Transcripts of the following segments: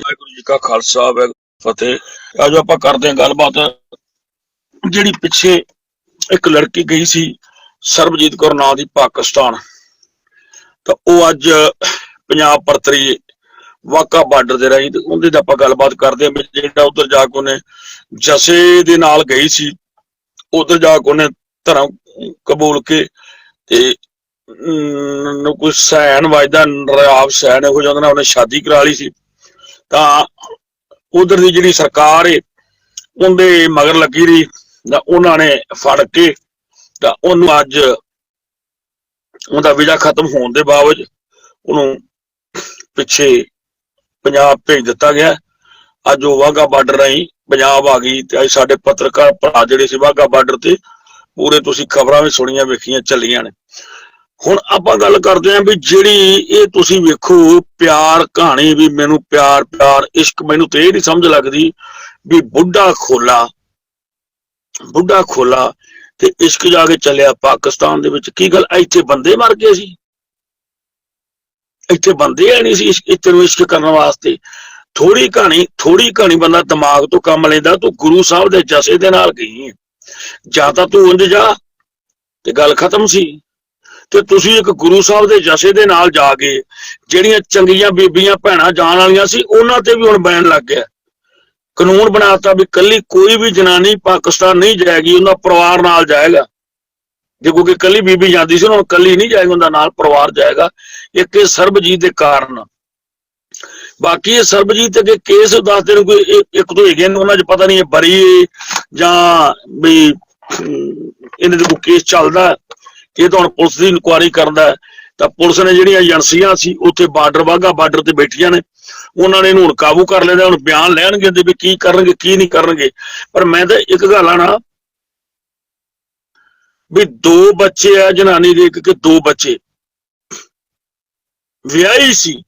ਵਾਹਿਗੁਰੂ ਜੀ ਕਾ ਖਾਲਸਾ ਵਾਹਿਗੁਰੂ ਫਤਿਹ। ਅੱਜ ਆਪਾਂ ਕਰਦੇ ਹਾਂ ਗੱਲਬਾਤ ਜਿਹੜੀ ਪਿੱਛੇ ਇੱਕ ਲੜਕੀ ਗਈ ਸੀ ਸਰਬਜੀਤ ਕੌਰ ਨਾਂ ਦੀ ਪਾਕਿਸਤਾਨ। ਤਾਂ ਉਹ ਅੱਜ ਪੰਜਾਬ ਪਰਤਰੀ ਵਾਕਾ ਬਾਰਡਰ ਦੇ ਰਹੀ ਤੇ ਉਹਦੇ ਤੇ ਆਪਾਂ ਗੱਲਬਾਤ ਕਰਦੇ ਹਾਂ ਵੀ ਜਿਹੜਾ ਉਧਰ ਜਾ ਕੇ ਉਹਨੇ ਜਸੇ ਦੇ ਨਾਲ ਗਈ ਸੀ ਉਧਰ ਜਾ ਕੇ ਉਹਨੇ ਧਰਮ ਕਬੂਲ ਕੇ ਤੇ ਅਮ, ਕੋਈ ਸੈਨ ਵਜਦਾ ਨਰਾਬ ਸੈਨ ਇਹੋ ਜਿਹਾ ਉਹਨੇ ਸ਼ਾਦੀ ਕਰਾ ਲਈ ਸੀ। ਤਾਂ ਉਧਰ ਦੀ ਜਿਹੜੀ ਸਰਕਾਰ ਏ, ਉਹਦੇ ਮਗਰ ਲੱਗੀ ਰਹੀ, ਤਾਂ ਉਹਨਾਂ ਨੇ ਫੜ ਕੇ, ਤਾਂ ਉਹਨੂੰ ਅੱਜ ਉਹਦਾ ਵੀਜ਼ਾ ਖਤਮ ਹੋਣ ਦੇ ਬਾਵਜ ਉਹਨੂੰ ਪਿੱਛੇ ਪੰਜਾਬ ਭੇਜ ਦਿੱਤਾ ਗਿਆ। ਅੱਜ ਉਹ ਵਾਹਗਾ ਬਾਰਡਰ ਰਾਹੀਂ ਪੰਜਾਬ ਆ ਗਈ ਤੇ ਅੱਜ ਸਾਡੇ ਪੱਤਰਕਾਰ ਭਰਾ ਜਿਹੜੇ ਸੀ ਵਾਹਗਾ ਬਾਰਡਰ ਤੇ, ਪੂਰੇ ਤੁਸੀਂ ਖਬਰਾਂ ਵੀ ਸੁਣੀਆਂ, ਵੇਖੀਆਂ, ਚੱਲੀਆਂ ਨੇ। ਹੁਣ ਆਪਾਂ ਗੱਲ ਕਰਦੇ ਆਂ ਵੀ ਜਿਹੜੀ ਇਹ ਤੁਸੀਂ ਵੇਖੋ, ਪਿਆਰ ਕਹਾਣੀ ਵੀ ਮੈਨੂੰ ਪਿਆਰ ਪਿਆਰ, ਇਸ਼ਕ ਮੈਨੂੰ ਤੇ ਇਹ ਨਹੀਂ ਸਮਝ ਲੱਗਦੀ ਵੀ ਬੁੱਢਾ ਖੋਲਾ ਬੁੱਢਾ ਖੋਲਾ ਤੇ ਇਸ਼ਕ ਜਾ ਕੇ ਚੱਲਿਆ ਪਾਕਿਸਤਾਨ ਦੇ ਵਿੱਚ। ਕੀ ਗੱਲ, ਇੱਥੇ ਬੰਦੇ ਮਰ ਗਏ ਸੀ? ਇੱਥੇ ਬੰਦੇ ਹੈ ਨਹੀਂ ਸੀ ਇਸ਼ਕ ਇੱਥੇ ਨੂੰ ਇਸ਼ਕ ਕਰਨ ਵਾਸਤੇ। ਥੋੜੀ ਕਹਾਣੀ ਥੋੜੀ ਕਹਾਣੀ ਬੰਦਾ ਦਿਮਾਗ ਤੋਂ ਕੰਮ ਲੈਂਦਾ, ਤੂੰ ਗੁਰੂ ਸਾਹਿਬ ਦੇ ਜਸੇ ਦੇ ਨਾਲ ਗਈ ਹੈ। ਜਾਂ ਤਾਂ ਤੂੰ ਉਂਝ ਜਾ ਤੇ ਗੱਲ ਖਤਮ ਸੀ। ਤੇ ਤੁਸੀਂ ਇੱਕ ਗੁਰੂ ਸਾਹਿਬ ਦੇ ਜਸੇ ਦੇ ਨਾਲ ਜਾ ਕੇ ਜਿਹੜੀਆਂ ਚੰਗੀਆਂ ਬੀਬੀਆਂ ਭੈਣਾਂ ਜਾਣ ਵਾਲੀਆਂ ਸੀ, ਉਹਨਾਂ ਤੇ ਵੀ ਹੁਣ ਬੈਨ ਲੱਗ ਗਿਆ। ਕਾਨੂੰਨ ਬਣਾਤਾ ਵੀ ਕੱਲੀ ਕੋਈ ਵੀ ਜਨਾਨੀ ਪਾਕਿਸਤਾਨ ਨਹੀਂ ਜਾਏਗੀ, ਉਹਦਾ ਪਰਿਵਾਰ ਨਾਲ ਜਾਏਗਾ। ਜੇ ਕੋਈ ਕੱਲੀ ਬੀਬੀ ਜਾਂਦੀ ਸੀ, ਹੁਣ ਕੱਲੀ ਨਹੀਂ ਜਾਏਗੀ, ਉਹਦਾ ਨਾਲ ਪਰਿਵਾਰ ਜਾਏਗਾ। ਇੱਕ ਇਹ ਸਰਬਜੀਤ ਦੇ ਕਾਰਨ। ਬਾਕੀ ਇਹ ਸਰਬਜੀਤ ਅੱਗੇ ਕੇਸ ਦੱਸਦੇ ਨੇ ਕੋਈ ਇੱਕ- ਤੋਂ ਹੈਗੇ ਨੇ, ਉਹਨਾਂ 'ਚ ਪਤਾ ਨਹੀਂ ਇਹ ਬਰੀ ਜਾਂ ਵੀ ਇਹਨਾਂ ਦੇ ਕੋਈ ਕੇਸ ਚੱਲਦਾ। ਇਹ ਤਾਂ ਹੁਣ ਪੁਲਿਸ ਦੀ ਇਨਕੁਆਇਰੀ ਕਰਦਾ ਤਾਂ ਪੁਲਿਸ ਨੇ ਜਿਹੜੀਆਂ ਏਜੰਸੀਆਂ ਸੀ, ਉੱਥੇ ਬਾਰਡਰ ਵਾਗਾ ਬਾਰਡਰ ਤੇ ਬੈਠੀਆਂ ਨੇ। ਉਹਨਾਂ ਨੇ ਇਹਨੂੰ ਹੁਣ ਕਾਬੂ ਕਰ ਲਿਆ ਹੁਣ ਬਿਆਨ ਲੈਣਗੇ ਤੇ ਵੀ ਕੀ ਕਰਨਗੇ, ਕੀ ਨਹੀਂ ਕਰਨਗੇ। ਪਰ ਮੈਂ ਤਾਂ ਇੱਕ ਗੱਲ ਆ ਨਾ ਵੀ ਦੋ ਬੱਚੇ ਆ ਜਨਾਨੀ ਦੇ, ਇੱਕ ਕਿ ਦੋ ਬੱਚੇ। ਵਿਆਹੀ ਸੀ।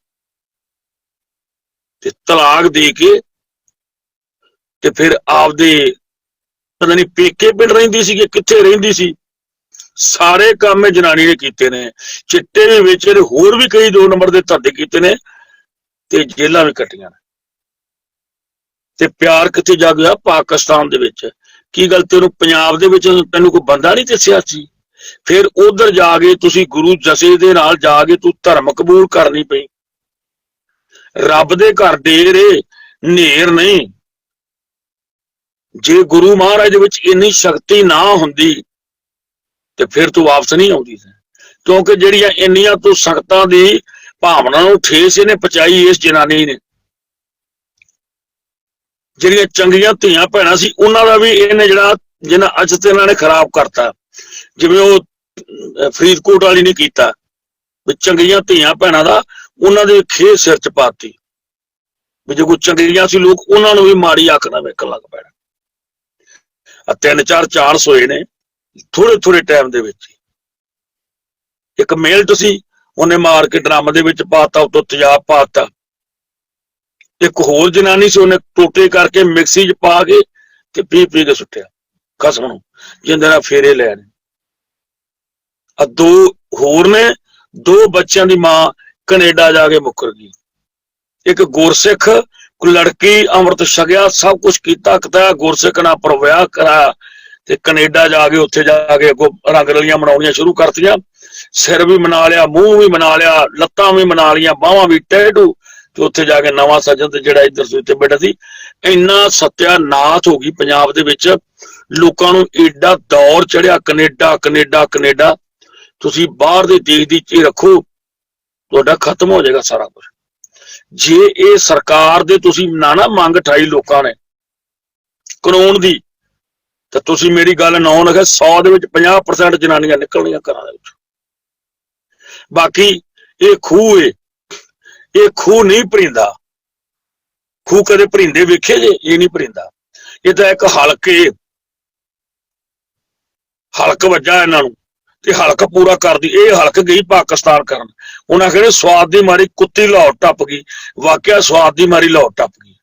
ਤੇ ਤਲਾਕ ਦੇ ਕੇ ਤੇ ਫਿਰ ਆਪਦੇ, ਪਤਾ ਨਹੀਂ ਪੇਕੇ ਪਿੰਡ ਰਹਿੰਦੀ ਸੀ ਕਿ ਕਿੱਥੇ ਰਹਿੰਦੀ ਸੀ? ਸਾਰੇ ਕੰਮ ਇਹ ਜਨਾਨੀ ਨੇ ਕੀਤੇ ਨੇ। ਚਿੱਟੇ ਵੀ ਵੇਚੇ ਨੇ ਹੋਰ ਵੀ ਕਈ ਦੋ ਨੰਬਰ ਦੇ ਧੰਦੇ ਕੀਤੇ ਨੇ ਤੇ ਜੇਲਾਂ ਵੀ ਕੱਟੀਆਂ ਨੇ। ਤੇ ਪਿਆਰ ਕਿੱਥੇ ਜਾ ਗਿਆ? ਪਾਕਿਸਤਾਨ ਦੇ ਵਿੱਚ। ਕੀ ਗੱਲ ਤੈਨੂੰ ਪੰਜਾਬ ਦੇ ਵਿੱਚ ਤੈਨੂੰ ਕੋਈ ਬੰਦਾ ਨਹੀਂ ਦੱਸਿਆ ਸੀ? ਫਿਰ ਉਧਰ ਜਾ ਕੇ ਤੁਸੀਂ ਗੁਰੂ ਜਸੇ ਦੇ ਨਾਲ ਜਾ ਕੇ ਤੂੰ ਧਰਮ ਕਬੂਲ ਕਰਨੀ ਪਈ। ਰੱਬ ਦੇ ਘਰ ਡੇਰ ਏ ਨੇਰ ਨਹੀਂ। ਜੇ ਗੁਰੂ ਮਹਾਰਾਜ ਦੇ ਵਿੱਚ ਇੰਨੀ ਸ਼ਕਤੀ ਨਾ ਹੁੰਦੀ ਤੇ ਫਿਰ ਤੂੰ ਵਾਪਸ ਨਹੀਂ ਆਉਂਦੀ ਸੀ ਕਿਉਂਕਿ ਜਿਹੜੀਆਂ ਇੰਨੀਆਂ ਤੂੰ ਸੰਗਤਾਂ ਦੀ ਭਾਵਨਾ ਨੂੰ ਠੇਸ ਇਹਨੇ ਪਹੁੰਚਾਈ ਇਸ ਜਨਾਨੀ ਨੇ। ਜਿਹੜੀਆਂ ਚੰਗੀਆਂ ਧੀਆਂ ਭੈਣਾਂ ਸੀ, ਉਹਨਾਂ ਦਾ ਵੀ ਇਹਨੇ ਜਿਹੜਾ, ਜਿਹਨਾਂ ਅੱਜ ਤੇ ਇਹਨਾਂ ਨੇ ਖਰਾਬ ਕਰਤਾ। ਜਿਵੇਂ ਉਹ ਫਰੀਦਕੋਟ ਵਾਲੀ ਨੇ ਕੀਤਾ। ਵੀ ਚੰਗੀਆਂ ਧੀਆਂ ਭੈਣਾਂ ਦਾ ਉਹਨਾਂ ਦੇ ਖੇ ਸਿਰ ਚ ਪਾਤੀ। ਵੀ ਜੇ ਕੋਈ ਚੰਗੀਆਂ ਸੀ ਲੋਕ, ਉਹਨਾਂ ਨੂੰ ਵੀ ਮਾੜੀ ਆਖਣਾ ਵੇਖਣ ਲੱਗ ਪੈਣਾ। ਆ ਤਿੰਨ ਚਾਰ ਚਾਂਸ ਹੋਏ ਨੇ। ਥੋੜੇ ਥੋੜੇ ਟਾਈਮ ਦੇ ਵਿੱਚ ਇੱਕ ਮੇਲਟ ਸੀ ਉਹਨੇ ਮਾਰ ਕੇ ਡਰਮ ਦੇ ਵਿੱਚ ਪਾਤਾ, ਉਤੋਂ ਤੇਜ਼ਾਬ ਪਾਤਾ। ਇੱਕ ਹੋਰ ਜਨਾਨੀ ਸੀ, ਉਹਨੇ ਟੋਟੇ ਕਰਕੇ ਮਿਕਸੀ 'ਚ ਪਾ ਕੇ ਤੇ ਪੀ ਪੀ ਕੇ ਸੁੱਟਿਆ। ਕਸਮ ਨੂੰ, ਜਿੰਦੇ ਫੇਰੇ ਲੈਣ ਆ ਦੋ ਹੋਰ ਨੇ, ਦੋ ਬੱਚਿਆਂ ਦੀ ਮਾਂ ਕੈਨੇਡਾ ਜਾ ਕੇ ਮੁੱਕਰ ਗਈ। ਇੱਕ ਗੁਰਸਿੱਖ, ਕੋਈ ਲੜਕੀ ਅੰਮ੍ਰਿਤ ਛਕਿਆ, ਸਭ ਕੁਝ ਕੀਤਾ, ਕਤਾ ਗੁਰਸਿੱਖ ਨਾਲ ਪਰ ਵਿਆਹ ਕਰਾਇਆ। ਤੇ ਕੈਨੇਡਾ ਜਾ ਕੇ, ਉੱਥੇ ਜਾ ਕੇ ਅੱਗੋਂ ਰੰਗ ਰਲੀਆਂ ਮਨਾਉਣੀਆਂ ਸ਼ੁਰੂ ਕਰਤੀਆਂ। ਸਿਰ ਵੀ ਮਨਾ ਲਿਆ, ਮੂੰਹ ਵੀ ਮਨਾ ਲਿਆ, ਲੱਤਾਂ ਵੀ ਮਨਾ ਲੀਆਂ ਬਾਹਾਂ ਵੀ ਟੈਟੂ ਤੇ ਉੱਥੇ ਜਾ ਕੇ ਨਵਾਂ ਸੱਜਣ ਤੇ ਜਿਹੜਾ ਇੱਧਰ ਸੀ ਉੱਥੇ ਬੈਠਾ ਸੀ, ਇੰਨਾ ਸਤਿਆਨਾਥ ਹੋ ਗਈ ਪੰਜਾਬ ਦੇ ਵਿੱਚ। ਲੋਕਾਂ ਨੂੰ ਏਡਾ ਦੌਰ ਚੜਿਆ, ਕੈਨੇਡਾ ਕੈਨੇਡਾ ਕੈਨੇਡਾ। ਤੁਸੀਂ ਬਾਹਰ ਦੇ ਦੇਸ਼ ਦੀ ਚੀਜ਼ ਰੱਖੋ, ਤੁਹਾਡਾ ਖਤਮ ਹੋ ਜਾਏਗਾ ਸਾਰਾ ਕੁਝ ਜੇ ਇਹ ਸਰਕਾਰ ਦੇ ਤੁਸੀਂ ਨਾ ਨਾ ਮੰਗ ਠਾਈ ਲੋਕਾਂ ਨੇ, ਕਾਨੂੰਨ ਦੀ ਤਾਂ ਤੁਸੀਂ ਮੇਰੀ ਗੱਲ ਨਾ ਲਗਾ 100 ਦੇ ਵਿੱਚ 50% ਜਨਾਨੀਆਂ ਨਿਕਲਣੀਆਂ ਘਰਾਂ ਦੇ ਵਿੱਚ। ਬਾਕੀ ਇਹ ਖੂਹ ਏ। ਇਹ ਖੂਹ ਨਹੀਂ ਭਰਿੰਦਾ। ਖੂਹ ਕਦੇ ਭਰਿੰਦੇ ਵੇਖੇ ਜੇ, ਇਹ ਨਹੀਂ ਭਰਿੰਦਾ। ਇਹ ਤਾਂ ਇੱਕ ਹਲਕੇ ਹਲਕ ਵੱਜਾ ਇਹਨਾਂ ਨੂੰ ਤੇ ਹਲਕ ਪੂਰਾ ਕਰਦੀ ਇਹ ਹਲਕ ਗਈ ਪਾਕਿਸਤਾਨ ਕਰਨ। ਉਹਨਾਂ ਕਹਿੰਦੇ ਸਵਾਦ ਦੀ ਮਾਰੀ ਕੁੱਤੀ ਲਾਹੌਰ ਟੱਪ ਗਈ। ਵਾਕਿਆ ਸਵਾਦ ਦੀ ਮਾਰੀ ਲਾਹੌਰ ਟੱਪ ਗਈ।